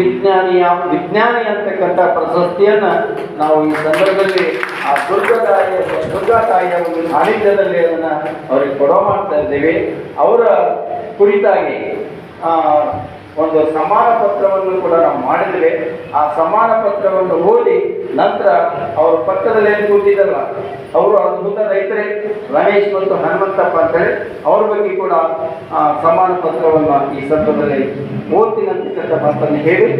ವಿಜ್ಞಾನಿಯ ವಿಜ್ಞಾನಿ ಅಂತಕ್ಕಂಥ ಪ್ರಶಸ್ತಿಯನ್ನ ನಾವು ಈ ಸಂದರ್ಭದಲ್ಲಿ ಆ ದುರ್ಗಾ ತಾಯಿಯ ದುರ್ಗಾ ತಾಯಿಯ ಒಂದು ಸಾನ್ನಿಧ್ಯದಲ್ಲಿ ಅದನ್ನ ಅವರಿಗೆ ಕೊಡೋ ಮಾಡ್ತಾ ಇದ್ದೇವೆ. ಅವರ ಕುರಿತಾಗಿ ಆ, ಒಂದು ಸಮಾನ ಪತ್ರವನ್ನು ಕೂಡ ನಾವು ಮಾಡಿದ್ವಿ ಆ ಸಮಾನ ಪತ್ರವನ್ನು ಓದಿ ನಂತರ ಅವರು ಪಕ್ಕದಲ್ಲಿ ಏನು ಕೂತಿದ್ದಲ್ಲ, ಅವರು ಅದ್ಭುತ ರೈತರೇ, ರಮೇಶ್ ಮತ್ತು ಹನುಮಂತಪ್ಪ ಅಂತೇಳಿ ಅವ್ರ ಬಗ್ಗೆ ಕೂಡ ಸಮಾನ ಪತ್ರವನ್ನು ಈ ಸಂದರ್ಭದಲ್ಲಿ ಓದ್ತೀನಿ ಅಂತಕ್ಕಂಥ ಮಾತನ್ನು ಹೇಳಿ.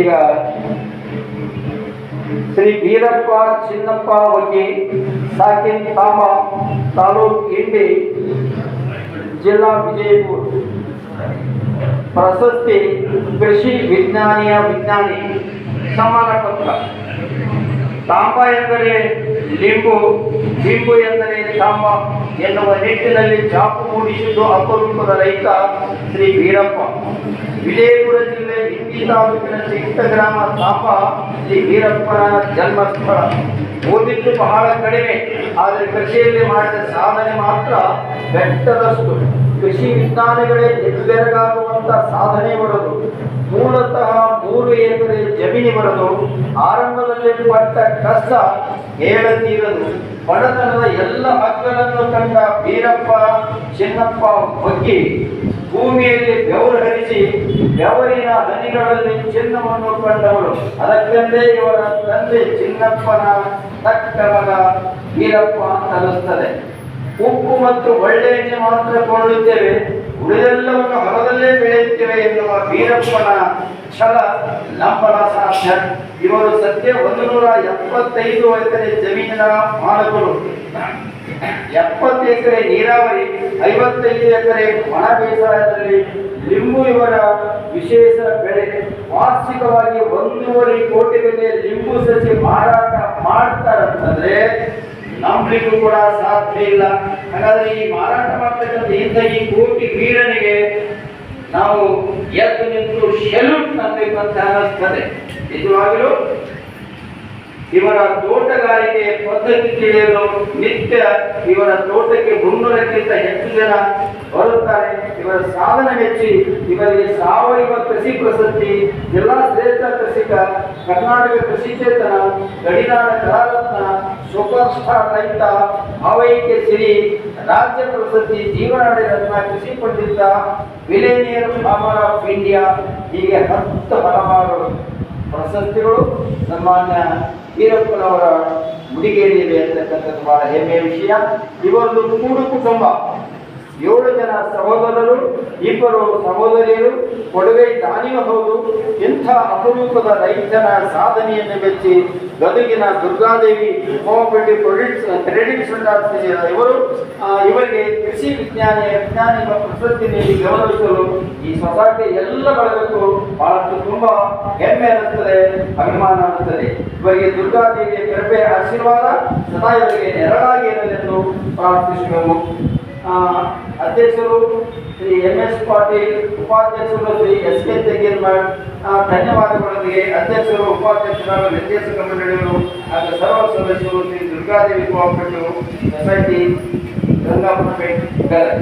ಈಗ ಶ್ರೀ ವೀರಪ್ಪ ಚಿನ್ನಪ್ಪ ಬಗ್ಗೆ ಸಾಕಿನ್ ತಾಮ ತಾಲೂಕ್ ಇಂಡಿ ಜಿಲ್ಲಾ ವಿಜಯಪುರ ಪ್ರಶಸ್ತಿ ಕೃಷಿ ವಿಜ್ಞಾನಿಯ ವಿಜ್ಞಾನಿ ಸಮಾನ ಪತ್ರ. ತಾಂಬ ಎಂದರೆ ಲಿಂಬು ಲಿಂಬು ಎಂದರೆ ತಾಂಬ ಎನ್ನುವ ನಿಟ್ಟಿನಲ್ಲಿ ಚಾಪು ಮೂಡಿಸಿದ್ದು ಅಪರೂಪದ ರೈತ ಶ್ರೀ ವೀರಪ್ಪ. ವಿಜಯಪುರ ಜಿಲ್ಲೆ ಹಿಂದಿ ತಾಲೂಕಿನ ಚಿಕ್ಕ ಗ್ರಾಮ ತಾಂಬ ಶ್ರೀ ವೀರಪ್ಪನ ಜನ್ಮಸ್ಥಳ. ಓದಿದ್ದು ಬಹಳ ಕಡಿಮೆ, ಆದರೆ ಕೃಷಿಯಲ್ಲಿ ಮಾಡಿದ ಸಾಧನೆ ಮಾತ್ರ ಬೆಟ್ಟದಷ್ಟು. ವಿಜ್ಞಾನಿಗಳೇ ನಿರ್ಬೆರಗಾಗುವಂತ ಸಾಧನೆ ಬರೋದು ಮೂಲತಃ ಮೂರು ಎಕರೆ ಜಮೀನು ಬರೋದು ಆರಂಭದಲ್ಲಿ ಪಟ್ಟ ಕಷ್ಟ ಹೇಳದಿರೋದು ಬಡತನದ ಎಲ್ಲ ಹಕ್ಕಗಳನ್ನು ಕಂಡ ವೀರಪ್ಪ, ಚಿನ್ನಪ್ಪ ಬಗ್ಗೆ ಭೂಮಿಯಲ್ಲಿ ಬೆವರು ಹರಿಸಿ ಬೆವರಿನ ಹನಿಗಳಲ್ಲಿ ಚಿನ್ನವನ್ನು ಕಂಡವರು. ಅದಕ್ಕಂದೇ ಇವರ ತಂದೆ ಚಿನ್ನಪ್ಪನ ತಕ್ಕ ವೀರಪ್ಪ ಅಂತ ಅನ್ನಿಸ್ತದೆ. ಉಪ್ಪು ಮತ್ತು ಒಳ್ಳೆಯ ಮಾತ್ರ ಕೊಳ್ಳುತ್ತೇವೆ. ಉಳಿದೆಲ್ಲವನ್ನು ಹೊಲದಲ್ಲೇ ಬೆಳೆಯುತ್ತೇವೆ ಎನ್ನುವ ವೀರಪ್ಪನ ಛಲ ಲಂಬನ ಸಾಧ್ಯ. ಇವರು ಸದ್ಯ ಒಂದು ನೂರ ಎಪ್ಪತ್ತೈದು ಎಕರೆ ಜಮೀನಿನ ಮಾಲಕರು. ಎಪ್ಪತ್ತು ಎಕರೆ ನೀರಾವರಿ, ಐವತ್ತೈದು ಎಕರೆ ಒಣ ಬೇಸಾಯದಲ್ಲಿ ಲಿಂಬು ಇವರ ವಿಶೇಷ ಬೆಳೆ. ವಾರ್ಷಿಕವಾಗಿ ಒಂದೂವರೆ ಕೋಟಿ ಬೆಲೆ ಲಿಂಬು ಸಸಿ ಮಾರಾಟ ಮಾಡ್ತಾರಂತಂದ್ರೆ ನಂಬಲಿಕ್ಕೂ ಕೂಡ ಸಾಧ್ಯ ಇಲ್ಲ. ಹಾಗಾದ್ರೆ ಈ ಮಾರಾಟ ಮಾಡ್ತಕ್ಕಂಥ ಇಂಥ ಈ ಕೋಟಿ ವೀರನಿಗೆ ನಾವು ಎದ್ದು ನಿಂತು ಶೆಲ್ಯೂಟ್ ಅನ್ನಬೇಕು ಅಂತ ಅನ್ನಿಸ್ತದೆ. ನಿಜವಾಗಲೂ ಇವರ ತೋಟಗಾರಿಕೆ ಪದ್ಧತಿ ತಿಳಿಯಲು ನಿತ್ಯ ಇವರ ತೋಟಕ್ಕೆ ಮುನ್ನೂರಕ್ಕಿಂತ ಹೆಚ್ಚು ಜನ ಬರುತ್ತಾರೆ. ಇವರ ಸಾಧನೆ ಮೆಚ್ಚಿ ಇವರಿಗೆ ಸಾವಯವ ಕೃಷಿ ಪ್ರಶಸ್ತಿ, ಜಿಲ್ಲಾ ಶ್ರೇಷ್ಠ ಕೃಷಿಕ, ಕರ್ನಾಟಕ ಕೃಷಿ ಚೇತನ, ಗಡಿನಾಡ ಕಲಾರತ್ನ ಸೂಪರ್ ಸ್ಟಾರ್ ರೈತ ಭಾವೈಕ್ಯ ಸಿರಿ, ರಾಜ್ಯ ಪ್ರಶಸ್ತಿ, ಜೀವನಾಡಿ ರತ್ನ ಕೃಷಿ ಪಂಡಿತ ವಿಲೇನಿಯರ್ ಫಾರ್ಮರ್ ಆಫ್ ಇಂಡಿಯಾ ಹೀಗೆ ಹತ್ತು ಹಲವಾರು ಪ್ರಶಸ್ತಿಗಳು ಸನ್ಮಾನ್ಯ ವೀರಪ್ಪನವರ ಮುಡಿಗೇರಿಯಲ್ಲಿ ಅಂತಕ್ಕಂಥದ್ದು ಬಹಳ ಹೆಮ್ಮೆಯ ವಿಷಯ. ಇವೊಂದು ಕೂಡು ಕುಟುಂಬ, ಏಳು ಜನ ಸಹೋದರರು, ಇಬ್ಬರು ಸಹೋದರಿಯರು ಕೊಡುಗೆ ದಾನಿಯೂ ಹೌದು. ಇಂಥ ಅಪರೂಪದ ರೈತನ ಸಾಧನೆಯನ್ನು ಮೆಚ್ಚಿ ಗದುಗಿನ ದುರ್ಗಾದೇವಿ ಕೋಆಪರೇಟಿವ್ ಕ್ರೆಡಿಟ್ಸ್ ಕ್ರೆಡಿಟ್ ಇವರು? ಇವರಿಗೆ ಕೃಷಿ ವಿಜ್ಞಾನಿ, ವಿಜ್ಞಾನಿಗಳ ಪ್ರಶಸ್ತಿ ನೀಡಿ ಗೌರವಿಸಲು ಈ ಸೊಸೈಟಿ ಎಲ್ಲ ಬರಬೇಕು ಬಹಳಷ್ಟು ತುಂಬಾ ಹೆಮ್ಮೆ ಅನ್ನಿಸ್ತದೆ ಅಭಿಮಾನ ಅನ್ನಿಸ್ತದೆ. ಇವರಿಗೆ ದುರ್ಗಾದೇವಿಯ ಕೃಪೆ ಆಶೀರ್ವಾದ ಸದಾ ಇವರಿಗೆ ನೆರಳಾಗಿ ಇರಲೆಂದು ಪ್ರಾರ್ಥಿಸುವೆವು. ಅಧ್ಯಕ್ಷರು ಶ್ರೀ ಎಂ ಎಸ್ ಪಾಟೀಲ್ ಉಪಾಧ್ಯಕ್ಷರು ಶ್ರೀ ಎಸ್ ಕೆ ತೆಗೀರ್ಮಠ್ ಆ, ಧನ್ಯವಾದಗಳೊಂದಿಗೆ ಅಧ್ಯಕ್ಷರು ಉಪಾಧ್ಯಕ್ಷರ ನಿರ್ದೇಶಕ ಮಂಡಳಿಗಳು ಹಾಗೂ ಸರ್ವ ಸದಸ್ಯರು ಶ್ರೀ ದುರ್ಗಾದೇವಿ ಕೋಆಪರೇಟಿವ್ ಸೊಸೈಟಿ ಗಂಗಾಪುರ ಪೇಟ್ ಗದಗ.